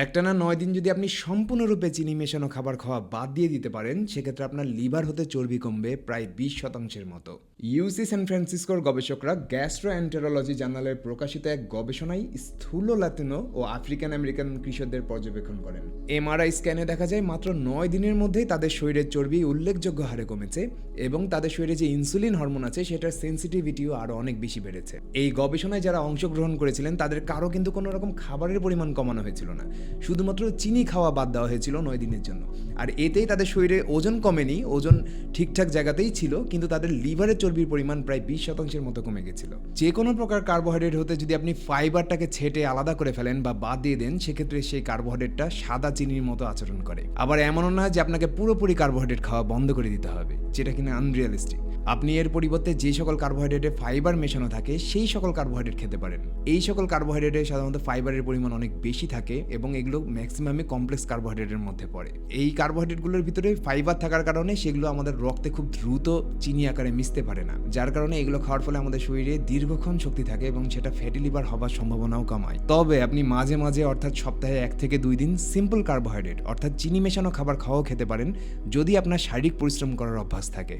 একটানা নয় দিন যদি আপনি সম্পূর্ণরূপে চিনি মেশানো খাবার খাওয়া বাদ দিয়ে দিতে পারেন, সেক্ষেত্রে আপনার লিভার হতে চর্বি কমবে প্রায় বিশ শতাংশের মতো। ইউসি সান ফ্রান্সিসকোর গবেষকরা গ্যাস্ট্রো অ্যান্টেরোলজি জার্নালে প্রকাশিত এক গবেষণায় স্থূল লাতিনো ও আফ্রিকান আমেরিকান কৃষকদের পর্যবেক্ষণ করেন। এমআরআই স্ক্যানে দেখা যায় মাত্র নয় দিনের মধ্যেই তাদের শরীরের চর্বি উল্লেখযোগ্য হারে কমেছে এবং তাদের শরীরে যে ইনসুলিন হরমোন আছে, সেটার সেন্সিটিভিটিও আরও অনেক বেশি বেড়েছে। এই গবেষণায় যারা অংশগ্রহণ করেছিলেন, তাদের কারও কিন্তু কোনো রকম খাবারের পরিমাণ কমানো হয়েছিল না। শুধুমাত্র চিনি খাওয়া বাদ দেওয়া হয়েছিল নয় দিনের জন্য। আর এতেই তাদের শরীরে ওজন কমেনি, ওজন ঠিকঠাক জায়গাতেই ছিল, কিন্তু তাদের লিভারের চর্বির পরিমাণ প্রায় বিশ শতাংশের মতো কমে গেছিল। যে কোনো প্রকার কার্বোহাইড্রেট হতে যদি আপনি ফাইবারটাকে ছেটে আলাদা করে ফেলেন বা বাদ দিয়ে দেন, সেক্ষেত্রে সেই কার্বোহাইড্রেটটা সাদা চিনির মতো আচরণ করে। আবার এমনও না যে আপনাকে পুরোপুরি কার্বোহাইড্রেট খাওয়া বন্ধ করে দিতে হবে, যেটা কিনা আনরিয়ালিস্টিক আপনি এর পরিবর্তে যে সকল কার্বোহাইড্রেটে ফাইবার মেশানো থাকে, সেই সকল কার্বোহাইড্রেট খেতে পারেন। এই সকল কার্বোহাইড্রেটে সাধারণত ফাইবারের পরিমাণ অনেক বেশি থাকে এবং এগুলো ম্যাক্সিমামে কমপ্লেক্স কার্বোহাইড্রেটের মধ্যে পড়ে। এই কার্বোহাইড্রেটগুলোর ভিতরে ফাইবার থাকার কারণে সেগুলো আমাদের রক্তে খুব দ্রুত চিনি আকারে মিশতে পারে না, যার কারণে এগুলো খাওয়ার ফলে আমাদের শরীরে দীর্ঘক্ষণ শক্তি থাকে এবং সেটা ফ্যাটি লিভার হবার সম্ভাবনাও কমায়। তবে আপনি মাঝে মাঝে, অর্থাৎ সপ্তাহে এক থেকে দুই দিন সিম্পল কার্বোহাইড্রেট অর্থাৎ চিনি মেশানো খাবার খাওয়াও খেতে পারেন, যদি আপনার শারীরিক পরিশ্রম করার অভ্যাস থাকে।